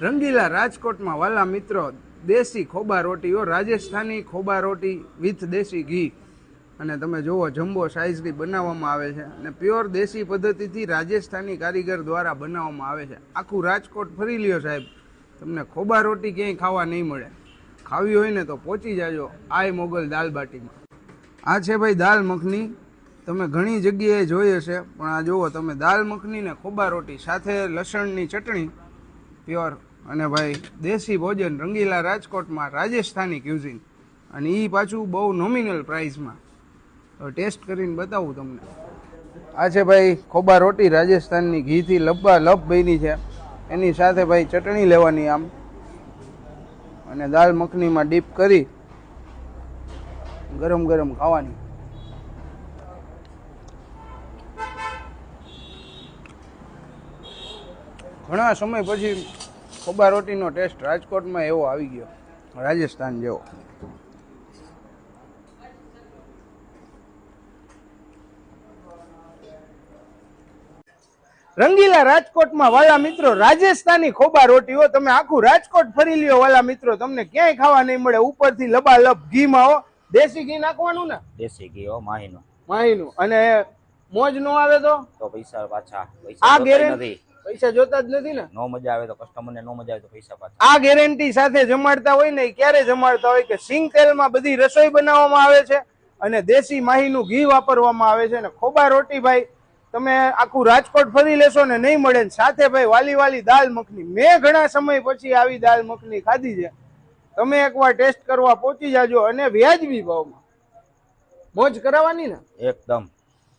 રંગીલા રાજકોટમાં વાલા મિત્રો, દેશી ખોબા રોટીઓ, રાજસ્થાની ખોબા રોટી વિથ દેશી ઘી. અને તમે જુઓ, જમ્બો સાઇઝથી બનાવવામાં આવે છે. અને પ્યોર દેશી પદ્ધતિથી રાજસ્થાની કારીગર દ્વારા બનાવવામાં આવે છે. આખું રાજકોટ ફરી લ્યો સાહેબ. તમને ખોબા રોટી ક્યાંય ખાવા નહીં મળે. ખાવી હોય ને તો પહોંચી જાજો આય મોગલ દાલ બાટીમાં. આ છે ભાઈ દાલ મખની. તમે ઘણી જગ્યાએ જોઈ હશે, પણ આ જુઓ, તમે દાલ મખની ને ખોબા રોટી સાથે લસણની ચટણી પ્યોર અને ભાઈ, દેશી ભોજન રંગીલા રાજકોટમાં રાજસ્થાની ક્યુઝિન અને એ પાછું બહુ નોમિનલ પ્રાઇસમાં તો ટેસ્ટ કરીને બતાવું તમને. આ છે ભાઈ, ખોબા રોટી રાજસ્થાનની ઘીથી લબ્બા લપ બની છે. એની સાથે ભાઈ ચટણી લેવાની આમ. અને દાલ મખનીમાં ડીપ કરી ગરમ ગરમ ખાવાની. ઘણા સમય પછી ખોબા રોટીનો ટેસ્ટ રાજકોટમાં એવો આવી ગયો. રાજસ્થાન જેવો. રંગીલા રાજકોટમાં વાલા મિત્રો રાજસ્થાની ખોબા રોટીઓ તમે આખું રાજકોટ ફરી લ્યો વાલા મિત્રો તમને ક્યાંય ખાવા નહીં મળે. ઉપરથી લબાલબ ઘીમાં હો. દેશી ઘી નાખવાનું ને? દેશી ઘી હો માહીનું. માહીનું. અને મોજ નો આવે તો? તો પૈસા પાછા આ ગેરંટી પૈસા જોતા જ નથી ને? નો મજા આવે તો કસ્ટમર ને નો મજા આવે તો પૈસા પાછા. આ ગેરંટી સાથે જમાડતા હોય ને ક્યારે જમાડતા હોય કે સિંગ તેલમાં બધી રસોઈ બનાવવામાં આવે છે અને દેશી માહીનું ઘી વાપરવામાં આવે છે ને ખોબા રોટી ભાઈ તમે આખું રાજકોટ ફરી લેશો ને નહીં મળે ને સાથે ભાઈ વાલી વાલી દાલ મખની. મેં ઘણા સમય પછી આવી દાલ મખની ખાધી છે. તમે એકવાર ટેસ્ટ કરવા પહોંચી જાજો અને વ્યાજબી ભાવમાં. મોજ કરાવવાની ને? એકદમ.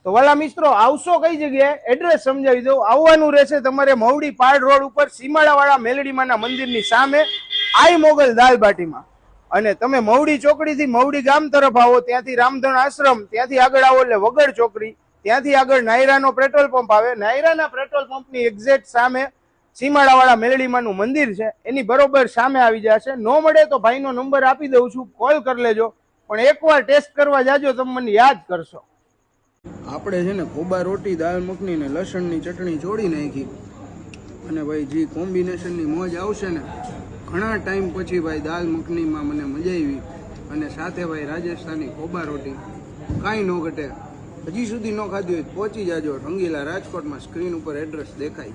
તો વાલા મિત્રો, આવશો કઈ જગ્યાએ? એડ્રેસ સમજાવી દઉં. આવવાનું રહેશે તમારે મવડી પાડ રોડ ઉપર, સીમાડાવાળા મેલડીમાના મંદિરની સામે, આઈ મોગલ દાલ બાટીમાં અને તમે મવડી ચોકડીથી મવડી ગામ તરફ આવો, ત્યાંથી રામધણ આશ્રમ, ત્યાંથી આગળ આવો એટલે વગર ચોકડી, ત્યાંથી આગળ નાયરાનો પેટ્રોલ પંપ આવે. નાયરાના પેટ્રોલ પંપની એક્ઝેક્ટ સામે સીમાડાવાળા મેલડીમાનું મંદિર છે. એની બરોબર સામે આવી જશે. નો મળે તો ભાઈનો નંબર આપી દઉં છું. કોલ કરી લેજો. પણ એકવાર ટેસ્ટ કરવા જાજો તમે મને યાદ કરશો. આપણે છે ને ખોબા રોટી, દાળ મખની ને લસણની ચટણી જોડી નાખી. અને ભાઈ, જે કોમ્બિનેશનની મોજ આવશે ને, ઘણા ટાઈમ પછી ભાઈ દાલ મખનીમાં મને મજા આવી. અને સાથે ભાઈ રાજસ્થાની ખોબા રોટી. કાંઈ ન ઘટે. હજી સુધી ન ખાધી હોય પહોંચી જાજો. રંગીલા રાજકોટમાં સ્ક્રીન ઉપર એડ્રેસ દેખાય.